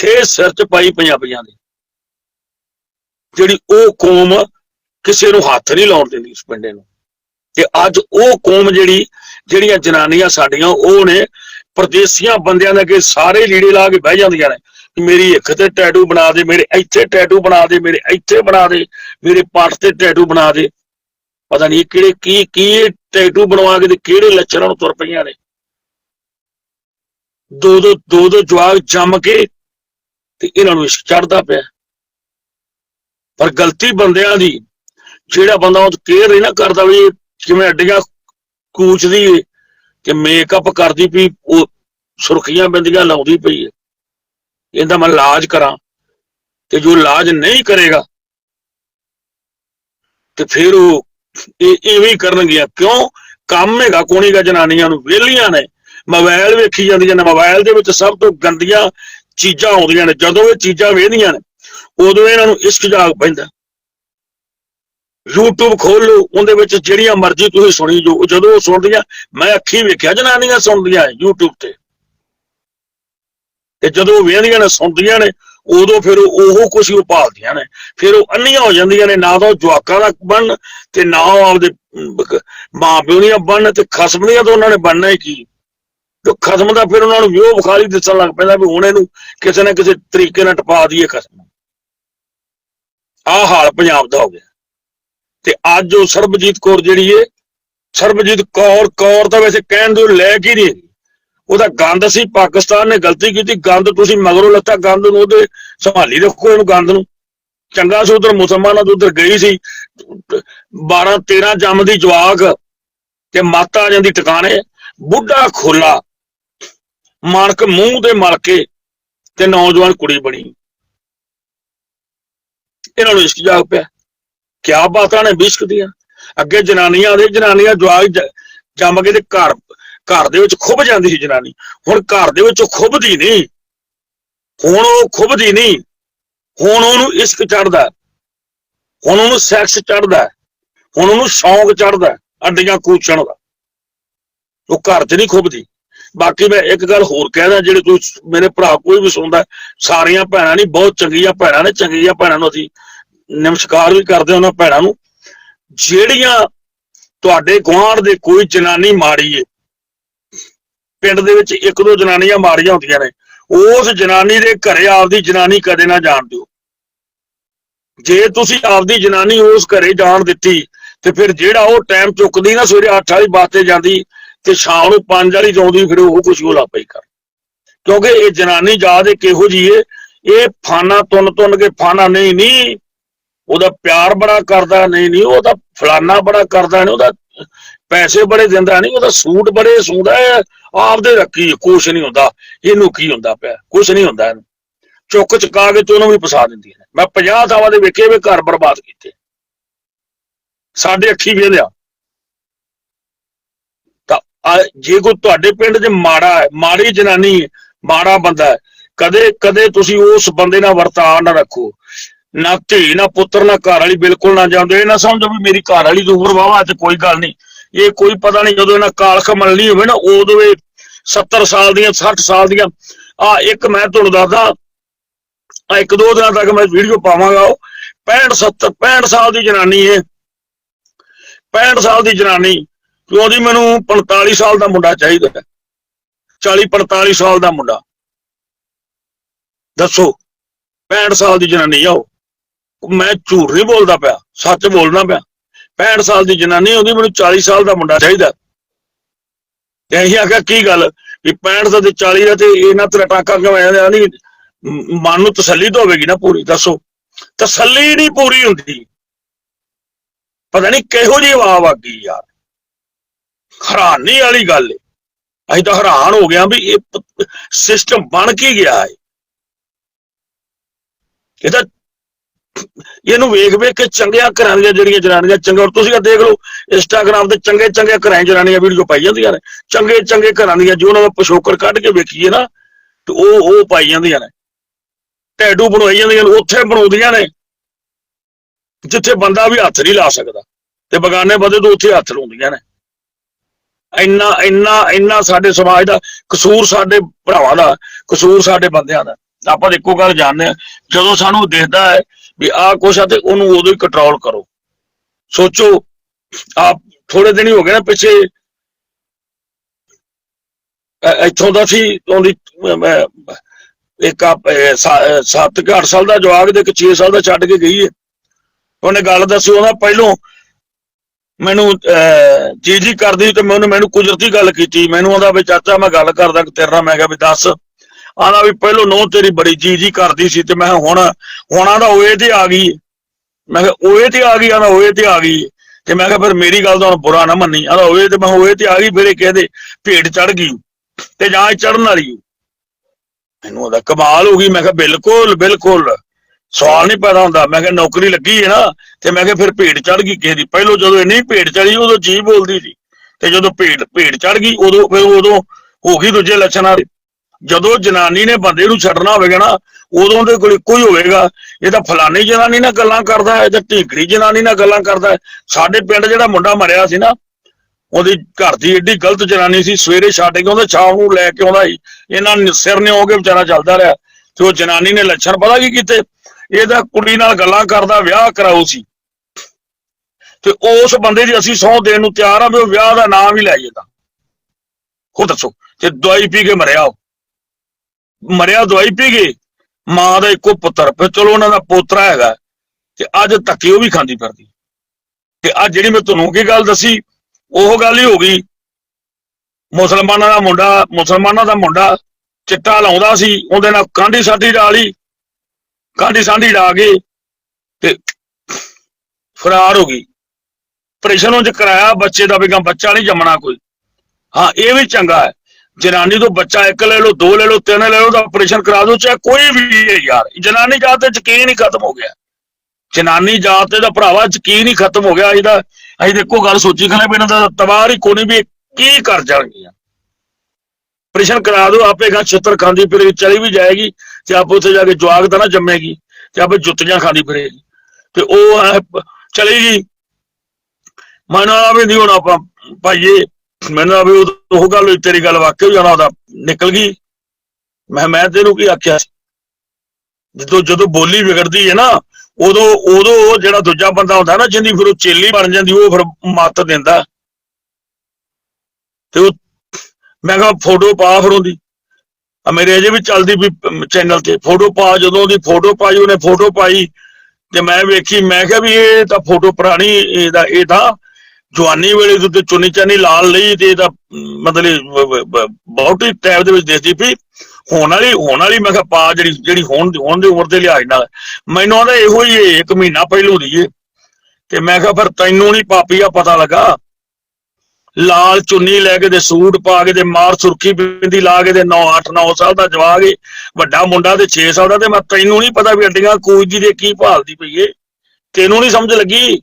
ਖੇ ਸਿਰ ਚ ਪਾਈ ਪੰਜਾਬੀਆਂ ਦੀ ਜਿਹੜੀ ਉਹ ਕੌਮ ਕਿਸੇ ਨੂੰ ਹੱਥ ਨਹੀਂ ਲਾਉਣ ਦਿੰਦੀ ਇਸ ਪਿੰਡੇ ਨੂੰ। ਤੇ ਅੱਜ ਉਹ ਕੌਮ ਜਿਹੜੀ, ਜਿਹੜੀਆਂ ਜਨਾਨੀਆਂ ਸਾਡੀਆਂ, ਉਹ ਨੇ ਪਰਦੇਸੀਆਂ ਬੰਦਿਆਂ ਦੇ ਅੱਗੇ ਸਾਰੇ ਲੀੜੇ ਲਾ ਕੇ ਬਹਿ ਜਾਂਦੀਆਂ ਨੇ। ਮੇਰੀ ਇੱਕ ਤੇ ਟੈਟੂ ਬਣਾ ਦੇ, ਮੇਰੇ ਇੱਥੇ ਟੈਟੂ ਬਣਾ ਦੇ, ਮੇਰੇ ਇੱਥੇ ਬਣਾ ਦੇ, ਮੇਰੇ ਪੱਟ ਤੇ ਟੈਟੂ ਬਣਾ ਦੇ। ਪਤਾ ਨਹੀਂ ਕਿਹੜੇ ਕੀ ਕੀ ਟੈਟੂ ਬਣਵਾ ਕੇ ਤੇ ਕਿਹੜੇ ਲੱਛਣਾਂ ਨੂੰ ਤੁਰ ਪਈਆਂ ਨੇ। ਦੋ ਦੋ ਦੋ ਦੋ ਜਵਾਗ ਜੰਮ ਕੇ ਤੇ ਇਹਨਾਂ ਨੂੰ ਇਸ਼ਕ ਚੜਦਾ ਪਿਆ। ਪਰ ਗਲਤੀ ਬੰਦਿਆਂ ਦੀ, ਜਿਹੜਾ ਬੰਦਾ ਉਹ ਕੇਅਰ ਹੀ ਨਾ ਕਰਦਾ ਵੀ ਕਿਵੇਂ ਅੱਡੀਆਂ ਕੂਚਦੀ ਏ, ਕਿ ਮੇਕਅਪ ਕਰਦੀ ਪਈ ਉਹ ਸੁਰਖੀਆਂ ਬਿੰਦੀਆਂ ਲਾਉਂਦੀ ਪਈ ਏ। ਇਹਦਾ ਮੈਂ ਇਲਾਜ ਕਰਾਂ, ਤੇ ਜੋ ਇਲਾਜ ਨਹੀਂ ਕਰੇਗਾ, ਤੇ ਫਿਰ ਉਹ ਇਹ ਐਵੇਂ ਕਰਨਗੀਆਂ। ਕਿਉਂ? ਕੰਮ ਹੈਗਾ ਕੋਣੀਗਾ ਜਨਾਨੀਆਂ ਨੂੰ, ਵਿਹਲੀਆਂ ਨੇ। ਮੋਬਾਈਲ ਵੇਖੀ ਜਾਂਦੀਆਂ ਨੇ। ਮੋਬਾਈਲ ਦੇ ਵਿੱਚ ਸਭ ਤੋਂ ਗੰਦੀਆਂ ਚੀਜ਼ਾਂ ਆਉਂਦੀਆਂ ਨੇ, ਜਦੋਂ ਇਹ ਚੀਜ਼ਾਂ ਵੇਖਦੀਆਂ ਨੇ, ਉਦੋਂ ਇਹਨਾਂ ਨੂੰ ਇਸ਼ਕ ਜਾਗ ਪੈਂਦਾ। YouTube ਖੋਲ ਲਓ ਉਹਦੇ ਵਿੱਚ ਜਿਹੜੀਆਂ ਮਰਜ਼ੀ ਤੁਸੀਂ ਸੁਣੀ ਜੋ ਜਦੋਂ ਉਹ ਸੁਣਦੀਆਂ, ਮੈਂ ਅੱਖੀ ਵੇਖਿਆ, ਜਨਾਨੀਆਂ ਸੁਣਦੀਆਂ YouTube ਤੇ। ਤੇ ਜਦੋਂ ਉਹ ਵੇਖਦੀਆਂ ਨੇ, ਸੁਣਦੀਆਂ ਨੇ, ਉਦੋਂ ਫਿਰ ਉਹ ਉਹ ਕੁਛ ਉਹ ਭਾਲਦੀਆਂ ਨੇ। ਫਿਰ ਉਹ ਅੰਨੀਆਂ ਹੋ ਜਾਂਦੀਆਂ ਨੇ, ਨਾ ਤਾਂ ਉਹ ਜਵਾਕਾਂ ਦਾ ਬਣ ਤੇ ਨਾ ਉਹ ਆਪਦੇ ਮਾਂ ਪਿਓ ਦੀਆਂ ਬਣ ਤੇ ਖਸਮ ਦੀਆਂ ਤਾਂ ਉਹਨਾਂ ਨੇ ਬਣਨਾ ਹੀ ਕੀ? ਤੇ ਖਸਮ ਦਾ ਫਿਰ ਉਹਨਾਂ ਨੂੰ ਵਿਉਹ ਬੁਖਾਰੀ ਦਿਸਣ ਲੱਗ ਪੈਂਦਾ ਵੀ ਹੁਣ ਇਹਨੂੰ ਕਿਸੇ ਨਾ ਕਿਸੇ ਤਰੀਕੇ ਨਾਲ ਟਪਾ ਦਈਏ ਖਸਮ। ਆਹ ਹਾਲ ਪੰਜਾਬ ਦਾ ਹੋ ਗਿਆ। ਤੇ ਅੱਜ ਉਹ ਸਰਬਜੀਤ ਕੌਰ ਜਿਹੜੀ ਏ, ਸਰਬਜੀਤ ਕੌਰ ਕੌਰ ਤਾਂ ਵੈਸੇ ਕਹਿਣ ਦੇ ਲੈ ਕੀ ਨਹੀਂ ਹੈਗੀ। ਉਹਦਾ ਗੰਦ ਸੀ, ਪਾਕਿਸਤਾਨ ਨੇ ਗਲਤੀ ਕੀਤੀ, ਗੰਦ ਤੁਸੀਂ ਮਗਰੋਂ ਲੱਤਾ, ਗੰਦ ਨੂੰ ਉਹਦੇ ਸੰਭਾਲੀ ਰੱਖੋ ਇਹਨੂੰ ਗੰਦ ਨੂੰ। ਚੰਗਾ ਸੀ ਉਧਰ ਮੁਸਲਮਾਨਾਂ ਤੋਂ ਉਧਰ ਗਈ ਸੀ। 12 13 ਜੰਮ ਦੀ ਜਵਾਕ ਤੇ ਮਾਤਾ ਜਾਂਦੀ ਟਿਕਾਣੇ, ਬੁੱਢਾ ਖੋਲਾ ਮਾਨਕ ਮੂੰਹ ਤੇ ਮਲ ਕੇ ਤੇ ਨੌਜਵਾਨ ਕੁੜੀ ਬਣੀ। ਇਹਨਾਂ ਨੂੰ ਇਸ਼ਕ ਜਾਗ ਪਿਆ। ਕਿਆ ਬਾਤਾਂ ਨੇ ਬਿਸ਼ਕ ਦੀਆਂ। ਅੱਗੇ ਜਨਾਨੀਆਂ ਦੇ ਜਨਾਨੀਆਂ ਜਵਾਗ ਜ- ਜੰਮ ਕੇ ਤੇ ਘਰ ਘਰ ਦੇ ਵਿੱਚ ਖੁੱਭ ਜਾਂਦੀ ਸੀ ਜਨਾਨੀ। ਹੁਣ ਘਰ ਦੇ ਵਿੱਚ ਉਹ ਖੁੱਭਦੀ ਨਹੀਂ। ਹੁਣ ਉਹ ਖੁੱਭਦੀ ਨਹੀਂ। ਹੁਣ ਉਹਨੂੰ ਇਸ਼ਕ ਚੜਦਾ ਹੁਣ ਉਹਨੂੰ ਸੈਕਸ ਚੜਦਾ ਹੁਣ ਉਹਨੂੰ ਸ਼ੌਂਕ ਚੜਦਾ ਅੱਡੀਆਂ ਕੂਚਣ ਦਾ। ਉਹ ਘਰ 'ਚ ਨਹੀਂ ਖੁੱਭਦੀ। ਬਾਕੀ ਮੈਂ ਇੱਕ ਗੱਲ ਹੋਰ ਕਹਿਦਾ ਜਿਹੜੇ ਤੁਸੀਂ ਮੇਰੇ ਭਰਾ ਕੋਈ ਵੀ ਸੁਣਦਾ, ਸਾਰੀਆਂ ਭੈਣਾਂ ਨਹੀਂ, ਬਹੁਤ ਚੰਗੀਆਂ ਭੈਣਾਂ ਨੇ, ਚੰਗੀਆਂ ਭੈਣਾਂ ਨੂੰ ਅਸੀਂ ਨਮਸਕਾਰ ਵੀ ਕਰਦੇ ਹਾਂ ਉਹਨਾਂ ਭੈਣਾਂ ਨੂੰ। ਜਿਹੜੀਆਂ ਤੁਹਾਡੇ ਗੁਆਂਢ ਦੇ ਕੋਈ ਜਨਾਨੀ ਮਾੜੀ ਏ ਪਿੰਡ ਦੇ ਵਿੱਚ ਇੱਕ ਦੋ ਜਨਾਨੀਆਂ ਮਾੜੀਆਂ ਹੁੰਦੀਆਂ ਨੇ, ਉਸ ਜਨਾਨੀ ਦੇ ਘਰੇ ਆਪਦੀ ਜਨਾਨੀ ਕਦੇ ਨਾ ਜਾਣ ਦਿਓ। ਜੇ ਤੁਸੀਂ ਆਪਦੀ ਜਨਾਨੀ ਉਸ ਘਰੇ ਜਾਣ ਦਿੱਤੀ, ਤੇ ਫਿਰ ਜਿਹੜਾ ਉਹ ਟਾਈਮ ਚੁੱਕਦੀ ਨਾ, ਸਵੇਰੇ 8 ਵਾਲੀ ਬੱਸ ਜਾਂਦੀ ਤੇ ਸ਼ਾਮ ਨੂੰ ਪੰਜ ਵਾਲੀ ਜਾਉਂਦੀ ਫਿਰ ਉਹ ਕੁਛ ਉਹ ਪਈ ਕਰ। ਕਿਉਂਕਿ ਇਹ ਜਨਾਨੀ ਯਾਦ ਹੈ ਕਿਹੋ ਜੀ ਏ, ਇਹ ਫਾਨਾ ਤੁੰਨ ਤੁੰਨ ਕੇ ਫਾਨਾ ਨਹੀਂ ਨਹੀਂ, ਉਹਦਾ ਪਿਆਰ ਬੜਾ ਕਰਦਾ, ਨਹੀਂ ਨਹੀਂ, ਉਹਦਾ ਫਲਾਨਾ ਬੜਾ ਕਰਦਾ ਨਹੀਂ, ਉਹਦਾ ਪੈਸੇ ਬੜੇ ਦਿੰਦਾ ਨਹੀਂ, ਉਹਦਾ ਸੂਟ ਬੜੇ ਸੂਦਾ ਆਪਦੇ ਰੱਖੀ ਕੁਛ ਨਹੀਂ ਹੁੰਦਾ, ਇਹਨੂੰ ਕੀ ਹੁੰਦਾ ਪਿਆ, ਕੁਛ ਨਹੀਂ ਹੁੰਦਾ ਇਹਨੂੰ। ਚੁੱਕ ਚੁਕਾ ਕੇ ਤੇ ਉਹਨੂੰ ਵੀ ਫਸਾ ਦਿੰਦੀ ਹੈ। ਮੈਂ 50 ਥਾਵਾਂ ਦੇ ਵੇਖੇ ਵੀ ਘਰ ਬਰਬਾਦ ਕੀਤੇ। ਸਾਡੇ ਅੱਖੀ ਵੇਖਿਆ ਜੇ ਕੋਈ ਤੁਹਾਡੇ ਪਿੰਡ 'ਚ ਮਾੜਾ ਹੈ, ਮਾੜੀ ਜਨਾਨੀ ਹੈ, ਮਾੜਾ ਬੰਦਾ ਹੈ, ਕਦੇ ਕਦੇ ਤੁਸੀਂ ਉਸ ਬੰਦੇ ਨਾਲ ਵਰਤਾਅ ਨਾ ਰੱਖੋ। ਨਾ ਧੀ, ਨਾ ਪੁੱਤਰ, ਨਾ ਘਰ ਵਾਲੀ ਬਿਲਕੁਲ ਨਾ ਜਾਂਦੇ। ਇਹ ਨਾ ਸਮਝੋ ਵੀ ਮੇਰੀ ਘਰ ਵਾਲੀ ਦੀ ਉਮਰ ਵਾਵਾ ਤੇ ਕੋਈ ਗੱਲ ਨਹੀਂ। ਇਹ ਕੋਈ ਪਤਾ ਨਹੀਂ ਜਦੋਂ ਇਹਨਾਂ ਕਾਲਖ ਮਲਣੀ ਹੋਵੇ ਨਾ, ਉਦੋਂ ਇਹ 70 ਸਾਲ ਦੀਆਂ 60 ਸਾਲ ਦੀਆਂ। ਆ, ਇੱਕ ਮੈਂ ਤੁਹਾਨੂੰ ਦੱਸਦਾ, ਆ, ਇੱਕ ਦੋ ਦਿਨਾਂ ਤੱਕ ਮੈਂ ਵੀਡੀਓ ਪਾਵਾਂਗਾ ਉਹ। 65 70 65 ਸਾਲ ਦੀ ਜਨਾਨੀ ਹੈ 65 ਸਾਲ ਦੀ ਜਨਾਨੀ। ਤੇ ਉਹਦੀ ਮੈਨੂੰ 45 ਸਾਲ ਦਾ ਮੁੰਡਾ ਚਾਹੀਦਾ ਹੈ। 40 45 ਸਾਲ ਦਾ ਮੁੰਡਾ। ਦੱਸੋ 65 ਸਾਲ ਦੀ ਜਨਾਨੀ ਆਓ ਮੈਂ ਝੂਠ ਨਹੀਂ ਬੋਲਦਾ ਪਿਆ, ਸੱਚ ਬੋਲਣਾ ਪਿਆ। 65 ਸਾਲ ਦੀ ਜਨਾਨੀ ਆਉਂਦੀ ਮੈਨੂੰ 40 ਸਾਲ ਦਾ ਮੁੰਡਾ ਚਾਹੀਦਾ ਤੇ ਅਸੀਂ ਆਖਿਆ, ਕੀ ਗੱਲ? ਵੀ 65 ਦਾ ਤੇ 40 ਦਾ ਤੇ ਇਹਨਾਂ ਤੇਰਾ ਟਾਕਾ ਕਿਉਂ ਨਹੀਂ? ਮਨ ਨੂੰ ਤਸੱਲੀ ਤਾਂ ਹੋਵੇਗੀ ਨਾ ਪੂਰੀ, ਦੱਸੋ। ਤਸੱਲੀ ਨਹੀਂ ਪੂਰੀ ਹੁੰਦੀ। ਪਤਾ ਨਹੀਂ ਕਿਹੋ ਜਿਹੀ ਆਵਾਜ਼ ਆ ਗਈ ਯਾਰ। ਹੈਰਾਨੀ ਵਾਲੀ ਗੱਲ ਏ। ਅਸੀਂ ਤਾਂ ਹੈਰਾਨ ਹੋ ਗਿਆ ਵੀ ਇਹ ਸਿਸਟਮ ਬਣ ਕੀ ਗਿਆ ਹੈ ਇਹ ਤਾਂ ਇਹਨੂੰ ਵੇਖ ਵੇਖ ਕੇ ਚੰਗਿਆ ਘਰਾਂ ਦੀਆਂ ਜਿਹੜੀਆਂ ਜਨਾਨੀਆਂ ਚੰਗੇ ਔਰ ਤੁਸੀਂ ਆ ਦੇਖ ਲਓ ਇੰਸਟਾਗ੍ਰam ਤੇ ਚੰਗੇ ਚੰਗੇ ਘਰਾਂ 'ਚ ਜਨਾਨੀਆਂ ਵੀਡੀਓ ਪਾਈ ਜਾਂਦੀਆਂ ਨੇ। ਚੰਗੇ ਚੰਗੇ ਘਰਾਂ ਦੀਆਂ ਜੋ ਉਹਨਾਂ ਦਾ ਪਿਛੋਕੜ ਕੱਢ ਕੇ ਵੇਖੀਏ ਨਾ, ਤੇ ਉਹ ਉਹ ਪਾਈ ਜਾਂਦੀਆਂ ਨੇ। ਟੈਟੂ ਬਣਵਾਈ ਜਾਂਦੀਆਂ ਨੇ, ਉੱਥੇ ਬਣਾਉਂਦੀਆਂ ਨੇ। ਜਿੱਥੇ ਬੰਦਾ ਵੀ ਹੱਥ ਨਹੀਂ ਲਾ ਸਕਦਾ। ਤੇ ਬਗਾਨੇ ਬੰਦੇ ਤੋਂ ਉੱਥੇ ਹੱਥ ਲਾਉਂਦੀਆਂ ਨੇ। ਇੰਨਾ ਇੰਨਾ ਇੰਨਾ ਸਾਡੇ ਸਮਾਜ ਦਾ ਕਸੂਰ ਸਾਡੇ ਭਰਾਵਾਂ ਦਾ ਕਸੂਰ ਸਾਡੇ ਬੰਦਿਆਂ ਦਾ। ਆਪਾਂ ਇੱਕੋ ਗੱਲ ਜਾਣਦੇ ਆ ਜਦੋਂ ਸਾਨੂੰ ਦਿਖਦਾ ਹੈ ਵੀ ਆਹ ਕੁਛ ਆ ਤੇ ਉਹਨੂੰ ਉਦੋਂ ਹੀ ਕੰਟਰੋਲ ਕਰੋ। ਸੋਚੋ ਆਪ ਥੋੜੇ ਦਿਨ ਹੀ ਹੋ ਗਏ ਨਾ ਪਿੱਛੇ। ਇੱਥੋਂ ਦਾ ਸੀ ਉਹਦੀ ਅਮ, ਅਮ, ਇੱਕ 7 8 ਸਾਲ ਦਾ ਜਵਾਕ ਦੇ ਇੱਕ 6 ਸਾਲ ਦਾ ਛੱਡ ਕੇ ਗਈ ਹੈ ਉਹਨੇ ਗੱਲ ਦੱਸੀ ਉਹਦਾ ਪਹਿਲੋਂ ਮੈਨੂੰ ਅਹ, ਜੀ ਜੀ ਕਰਦੀ ਤੇ ਮੈਂ ਉਹਨੇ ਮੈਨੂੰ ਕੁਦਰਤੀ ਗੱਲ ਕੀਤੀ। ਮੈਨੂੰ ਉਹਦਾ ਵੀ ਚਾਚਾ ਮੈਂ ਗੱਲ ਕਰਦਾ ਕਿ ਤੇਰੇ ਨਾਲ ਮੈਂ ਕਿਹਾ ਵੀ ਦੱਸ। ਆਂਦਾ ਵੀ ਪਹਿਲੋਂ ਨੋ ਤੇਰੀ ਬੜੀ ਜੀ ਜੀ ਕਰਦੀ ਸੀ ਤੇ ਮੈਂ ਕਿਹਾ ਹੁਣ ਹੁਣ ਆਂਦਾ ਓਏ ਤੇ ਆ ਗਈ। ਮੈਂ ਕਿਹਾ ਓਏ ਤੇ ਆ ਗਈ ਆਂਦਾ ਓਏ ਤੇ ਆ ਗਈ। ਤੇ ਮੈਂ ਕਿਹਾ ਫਿਰ ਮੇਰੀ ਗੱਲ ਦਾ ਹੁਣ ਬੁਰਾ ਨਾ ਮੰਨੀ। ਆਂਦਾ ਓਏ ਤੇ ਮੈਂ ਕਿਹਾ ਓਏ ਤੇ ਆ ਗਈ ਫਿਰ ਇਹ ਕਹਿੰਦੇ ਭੇਡ ਚੜ ਗਈ। ਤੇ ਜਾਂ ਚੜਨ ਵਾਲੀ। ਮੈਨੂੰ ਉਹਦਾ ਕਮਾਲ ਹੋ ਗਈ। ਮੈਂ ਕਿਹਾ ਬਿਲਕੁਲ ਬਿਲਕੁਲ। ਸਵਾਲ ਨਹੀਂ ਪੈਦਾ ਹੁੰਦਾ। ਮੈਂ ਕਿਹਾ ਨੌਕਰੀ ਲੱਗੀ ਹੈ ਨਾ, ਤੇ ਮੈਂ ਕਿਹਾ ਫਿਰ ਭੇਡ ਚੜ ਗਈ ਕਿਸੇ ਦੀ। ਪਹਿਲੋਂ ਜਦੋਂ ਇੰਨੀ ਭੇਡ ਚੜੀ ਉਦੋਂ ਜੀ ਬੋਲਦੀ ਸੀ। ਤੇ ਜਦੋਂ ਭੇਡ ਭੇਡ ਚੜ ਗਈ, ਉਦੋਂ ਫਿਰ ਉਦੋਂ ਹੋ ਗਈ ਦੂਜੇ ਲੱਛਣਾਂ ਦੀ ਜਦੋਂ ਜਨਾਨੀ ਨੇ ਬੰਦੇ ਨੂੰ ਛੱਡਣਾ ਹੋਵੇਗਾ ਨਾ, ਉਦੋਂ ਦੇ ਕੋਲ ਇੱਕੋ ਹੀ ਹੋਵੇਗਾ। ਇਹ ਤਾਂ ਫਲਾਨੀ ਜਨਾਨੀ ਨਾਲ ਗੱਲਾਂ ਕਰਦਾ ਹੈ, ਜਾਂ ਢੀਕੜੀ ਜਨਾਨੀ ਨਾਲ ਗੱਲਾਂ ਕਰਦਾ ਹੈ। ਸਾਡੇ ਪਿੰਡ ਜਿਹੜਾ ਮੁੰਡਾ ਮਰਿਆ ਸੀ ਨਾ, ਉਹਦੀ ਘਰ ਦੀ ਏਡੀ ਗਲਤ ਜਨਾਨੀ ਸੀ। ਸਵੇਰੇ ਛੱਡ ਕੇ ਆਉਂਦਾ ਸ਼ਾਮ ਨੂੰ ਲੈ ਕੇ ਆਉਂਦਾ ਸੀ। ਇਹਨਾਂ ਸਿਰ ਨੇ ਹੋ ਕੇ ਵਿਚਾਰਾ ਚੱਲਦਾ ਰਿਹਾ। ਤੇ ਉਹ ਜਨਾਨੀ ਨੇ ਲੱਛਣ ਪਤਾ ਕੀ ਕੀਤੇ? ਇਹਦਾ ਕੁੜੀ ਨਾਲ ਗੱਲਾਂ ਕਰਦਾ, ਵਿਆਹ ਕਰਾਓ ਸੀ। ਤੇ ਉਸ ਬੰਦੇ ਦੀ ਅਸੀਂ ਸਹੁੰ ਦੇਣ ਨੂੰ ਤਿਆਰ ਆ ਵੀ ਉਹ ਵਿਆਹ ਦਾ ਨਾਮ ਹੀ ਲੈ ਜਾਂਦਾ ਹੋ ਦੱਸੋ ਤੇ ਦਵਾਈ ਪੀ ਕੇ ਮਰਿਆ ਉਹ। ਮਰਿਆ ਦਵਾਈ ਪੀ ਕੇ, ਮਾਂ ਦਾ ਇੱਕੋ ਪੁੱਤਰ, ਫਿਰ ਚਲੋ ਉਹਨਾਂ ਦਾ ਪੋਤਰਾ ਹੈਗਾ। ਤੇ ਅੱਜ ਧੱਕੇ ਉਹ ਵੀ ਖਾਂਦੀ ਫਿਰਦੀ। ਤੇ ਅੱਜ ਜਿਹੜੀ ਮੈਂ ਤੁਹਾਨੂੰ ਕੀ ਗੱਲ ਦੱਸੀ, ਉਹ ਗੱਲ ਹੀ ਹੋ ਗਈ। ਮੁਸਲਮਾਨਾਂ ਦਾ ਮੁੰਡਾ, ਮੁਸਲਮਾਨਾਂ ਦਾ ਮੁੰਡਾ ਚਿੱਟਾ ਲਾਉਂਦਾ ਸੀ, ਉਹਦੇ ਨਾਲ ਕਾਂਢੀ ਸਾਡੀ ਡਾਲੀ ਕਾਂਢੀ ਸਾਂਢੀ ਡਾ ਕੇ ਤੇ ਫਰਾਰ ਹੋ ਗਈ। ਆਪਰੇਸ਼ਨ ਉਹ ਚ ਕਰਾਇਆ, ਬੱਚੇ ਦਾ ਵੀ ਗਾ ਬੱਚਾ ਨਹੀਂ ਜੰਮਣਾ ਕੋਈ। ਹਾਂ, ਇਹ ਵੀ ਚੰਗਾ ਹੈ। ਜਨਾਨੀ ਤੋਂ ਬੱਚਾ ਇੱਕ ਲੈ ਲਓ, ਦੋ ਲੈ ਲਓ, ਤਿੰਨ ਲੈ ਲਓ ਤਾਂ ਆਪਰੇਸ਼ਨ ਕਰਾ ਦਿਓ, ਚਾਹੇ ਕੋਈ ਵੀ ਹੈ ਯਾਰ। ਜਨਾਨੀ ਜਾਤ ਤੇ ਯਕੀਨ ਹੀ ਖਤਮ ਹੋ ਗਿਆ। ਜਨਾਨੀ ਜਾਤ ਤੇ ਦਾ ਭਰਾਵਾ ਯਕੀਨ ਹੀ ਖਤਮ ਹੋ ਗਿਆ। ਇਹਦਾ ਅਸੀਂ ਦੇਖੋ ਗੱਲ ਸੋਚੀ ਖਲੇ ਵੀ ਇਹਨਾਂ ਦਾ ਤਬਾਹ ਹੀ ਕੋਈ ਵੀ ਕੀ ਕਰ ਜਾਣਗੀਆਂ। ਆਪਰੇਸ਼ਨ ਕਰਾ ਦਿਓ, ਆਪੇ ਗਾ ਛਿੱਤਰ ਖਾਂਦੀ ਫਿਰੇਗੀ, ਚਲੀ ਵੀ ਜਾਏਗੀ ਤੇ ਆਪੇ ਉੱਥੇ ਜਾ ਕੇ ਜਵਾਗ ਤਾਂ ਨਾ ਜੰਮੇਗੀ ਤੇ ਆਪੇ ਜੁੱਤੀਆਂ ਖਾਂਦੀ ਫਿਰੇਗੀ। ਤੇ ਉਹ ਚਲੀ ਗਈ। ਮੈਨੂੰ ਆ ਵੀ ਨਹੀਂ ਹੁਣ ਆਪਾਂ ਭਾਈਏ ਮੈਨੂੰ ਆ ਵੀ ਉਹ ਗੱਲ ਹੋਈ, ਤੇਰੀ ਗੱਲ ਵਾਕਿਆ ਜਾਣਾ ਉਹਦਾ, ਨਿਕਲ ਗਈ। ਮੈਂ ਮੈਂ ਤੈਨੂੰ ਕੀ ਆਖਿਆ ਜਦੋਂ ਜਦੋਂ ਬੋਲੀ ਵਿਗੜਦੀ ਹੈ ਨਾ, ਉਦੋਂ ਉਦੋਂ ਉਹ ਜਿਹੜਾ ਦੂਜਾ ਬੰਦਾ ਹੁੰਦਾ ਨਾ ਜਿੰਦੀ ਫਿਰ ਉਹ ਚੇਲੀ ਬਣ ਜਾਂਦੀ, ਉਹ ਫਿਰ ਮੱਤ ਦਿੰਦਾ। ਤੇ ਉਹ ਮੈਂ ਕਿਹਾ ਫੋਟੋ ਪਾ ਫਿਰ ਉਹਦੀ। ਆ ਮੇਰੇ ਅਜੇ ਵੀ ਚੱਲਦੀ ਵੀ ਚੈਨਲ ਤੇ। ਫੋਟੋ ਪਾ ਜਦੋਂ ਉਹਦੀ ਫੋਟੋ ਪਾਈ ਉਹਨੇ ਫੋਟੋ ਪਾਈ ਤੇ ਮੈਂ ਵੇਖੀ ਮੈਂ ਕਿਹਾ ਵੀ ਇਹ ਤਾਂ ਫੋਟੋ ਪੁਰਾਣੀ ਇਹਦਾ ਇਹ ਤਾਂ ਜਵਾਨੀ ਵੇਲੇ ਦੇ ਉੱਤੇ ਚੁੰਨੀ ਚਾਨੀ ਲਾਲ ਲਈ ਤੇ ਇਹਦਾ ਅਮ, ਮਤਲਬ ਬਹੁਤ ਹੀ ਟਾਈਮ ਦੇ ਵਿੱਚ ਦੇਖਦੀ ਪਈ। ਹੋਣ ਵਾਲੀ ਹੋਣ ਵਾਲੀ ਮੈਂ ਕਿਹਾ ਪਾ ਜਿਹੜੀ ਜਿਹੜੀ ਹੋਣ ਦੀ ਹੋਣ ਦੀ ਉਮਰ ਦੇ ਲਿਹਾਜ਼ ਨਾਲ। ਮੈਨੂੰ ਆਂਦਾ ਇਹੋ ਹੀ ਏ, ਇੱਕ ਮਹੀਨਾ ਪਹਿਲੋਂ ਦੀ ਏ। ਤੇ ਮੈਂ ਕਿਹਾ ਫਿਰ ਤੈਨੂੰ ਨਹੀਂ ਪਾਪੀਆ ਪਤਾ ਲੱਗਾ। ਲਾਲ ਚੁੰਨੀ ਲੈ ਕੇ ਤੇ ਸੂਟ ਪਾ ਕੇ ਤੇ ਮਾਰ ਸੁਰਖੀ ਬਿੰਦੀ ਲਾ ਕੇ ਤੇ 9 8 9 ਸਾਲ ਦਾ ਜਵਾਗ ਏ। ਵੱਡਾ ਮੁੰਡਾ ਤੇ 6 ਸਾਲ ਦਾ ਤੇ ਮੈਂ ਤੈਨੂੰ ਨਹੀਂ ਪਤਾ ਵੀ ਅੱਡੀਆਂ ਕੂਜਦੀ ਦੇ ਕੀ ਭਾਲਦੀ ਪਈ ਏ। ਤੈਨੂੰ ਨਹੀਂ ਸਮਝ ਲੱਗੀ?